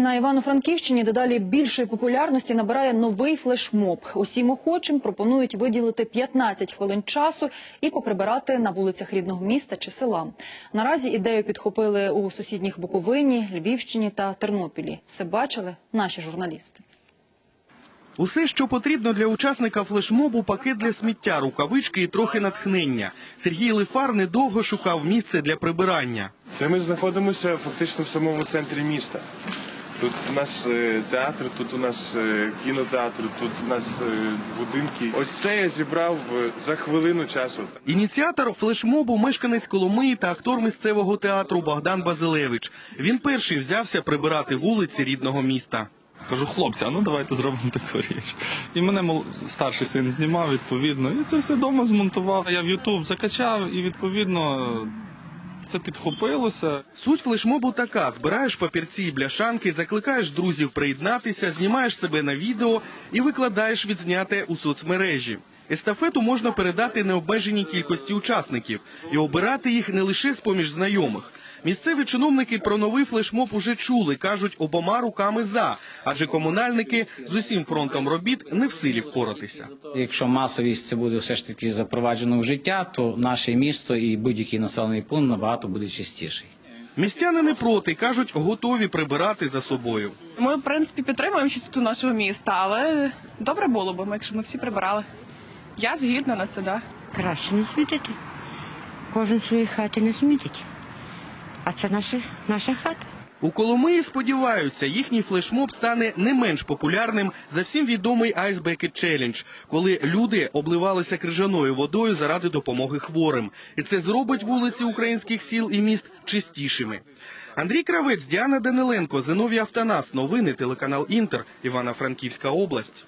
На Івано-Франківщині дедалі більшої популярності набирає новий флешмоб. Усім охочим пропонують виділити 15 хвилин часу і поприбирати на вулицях рідного міста чи села. Наразі ідею підхопили у сусідніх Буковині, Львівщині та Тернопілі. Все бачили наші журналісти. Усе, що потрібно для учасника флешмобу, пакет для сміття, рукавички і трохи натхнення. Сергій Лифар недовго шукав місце для прибирання. Це ми знаходимося фактично в самому центрі міста. Тут у нас е, театр, тут у нас е, кінотеатр, тут у нас е, будинки. Ось це я зібрав за хвилину часу. Ініціатор флешмобу – мешканець Коломиї та актор місцевого театру Богдан Базилевич. Він перший взявся прибирати вулиці рідного міста. Кажу, хлопці, а ну давайте зробимо таку річ. І мене мол, старший син знімав відповідно. І це все вдома змонтував. Я в Ютуб закачав і відповідно це підхопилося. Суть флешмобу така: збираєш папірці і бляшанки, закликаєш друзів приєднатися, знімаєш себе на відео і викладаєш відзняте у соцмережі. Естафету можна передати необмеженій кількості учасників і обирати їх не лише з поміж знайомих. Місцеві чиновники про новий флешмоб уже чули, кажуть обома руками за, адже комунальники з усім фронтом робіт не в силі впоратися. Якщо масовість це буде все ж таки запроваджено в життя, то наше місто і будь-який населений пункт набагато буде чистіший. Містяни не проти, кажуть, готові прибирати за собою. Ми, в принципі, підтримуємо чистоту нашого міста, але добре було б, якщо ми всі прибирали. Я згідна на це, да. Краще не смітити. Кожен свої хати не смітить. А це наша, наша хата. У Коломиї сподіваються, їхній флешмоб стане не менш популярним за всім відомий Ice Bucket Challenge, коли люди обливалися крижаною водою заради допомоги хворим. І це зробить вулиці українських сіл і міст чистішими. Андрій Кравець, Діана Даниленко, Зиновій Автонас. Новини телеканал Інтер, Івано-Франківська область.